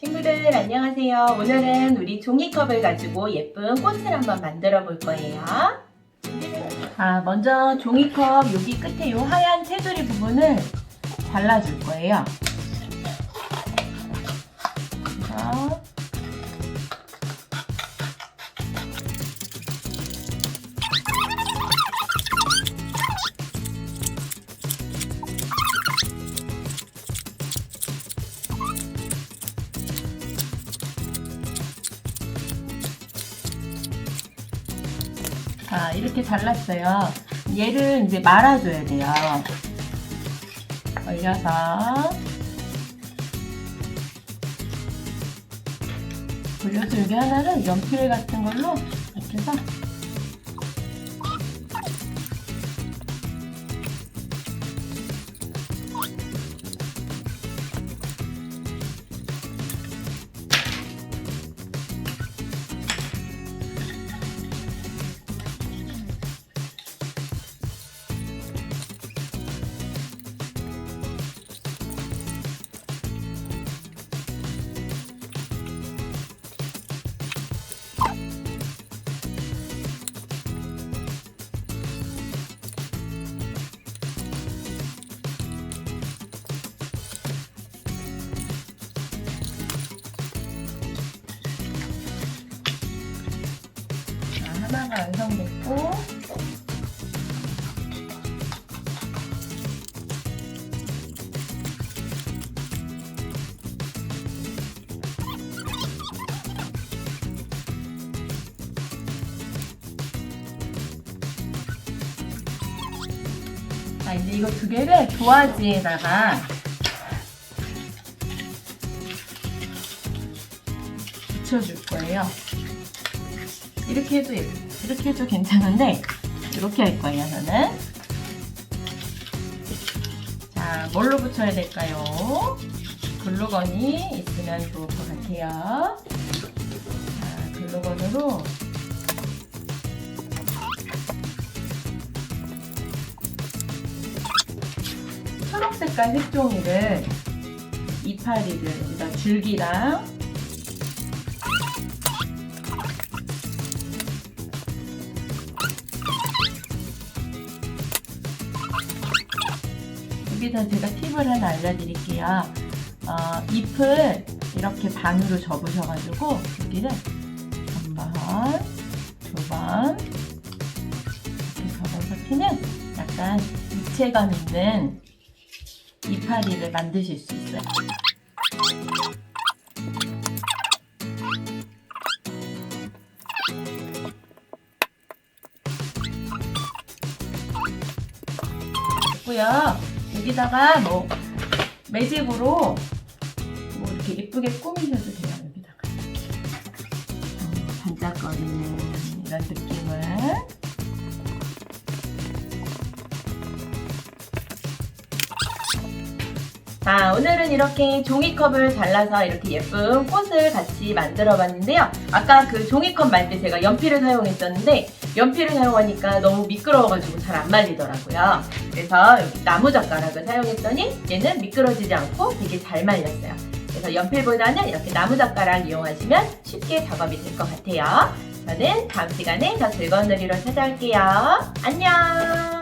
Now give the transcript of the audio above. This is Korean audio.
친구들 안녕하세요. 오늘은 우리 종이컵을 가지고 예쁜 꽃을 한번 만들어 볼 거예요. 아, 먼저 종이컵 여기 끝에 이 하얀 테두리 부분을 잘라줄 거예요. 그래서 자, 이렇게 잘랐어요. 얘를 이제 말아줘야 돼요. 올려서. 올려서 여기 하나를 연필 같은 걸로 이렇게 해서 하나가 완성됐고 자 이제 이거 두 개를 도화지에다가 붙여줄 거예요. 이렇게 해도 이렇게 해도 괜찮은데 이렇게 할 거예요 저는. 자 뭘로 붙여야 될까요? 글루건이 있으면 좋을 것 같아요. 자 글루건으로. 초록 색깔 색종이를 이파리를 여기다 줄기랑 여기다 제가 팁을 하나 알려드릴게요. 어, 잎을 이렇게 반으로 접으셔가지고 여기를 한 번, 두 번, 이렇게 접어서 피는 약간 입체감 있는 이파리를 만드실 수 있어요. 됐고요. 여기다가 뭐 매직으로 뭐 이렇게 예쁘게 꾸미셔도 돼요. 여기다가 어, 반짝거리는 이런 느낌을 자, 오늘은 이렇게 종이컵을 잘라서 이렇게 예쁜 꽃을 같이 만들어 봤는데요. 아까 그 종이컵 말 때 제가 연필을 사용했었는데, 연필을 사용하니까 너무 미끄러워가지고 잘 안 말리더라고요. 그래서 여기 나무 젓가락을 사용했더니 얘는 미끄러지지 않고 되게 잘 말렸어요. 그래서 연필보다는 이렇게 나무 젓가락 이용하시면 쉽게 작업이 될 것 같아요. 저는 다음 시간에 더 즐거운 놀이로 찾아올게요. 안녕!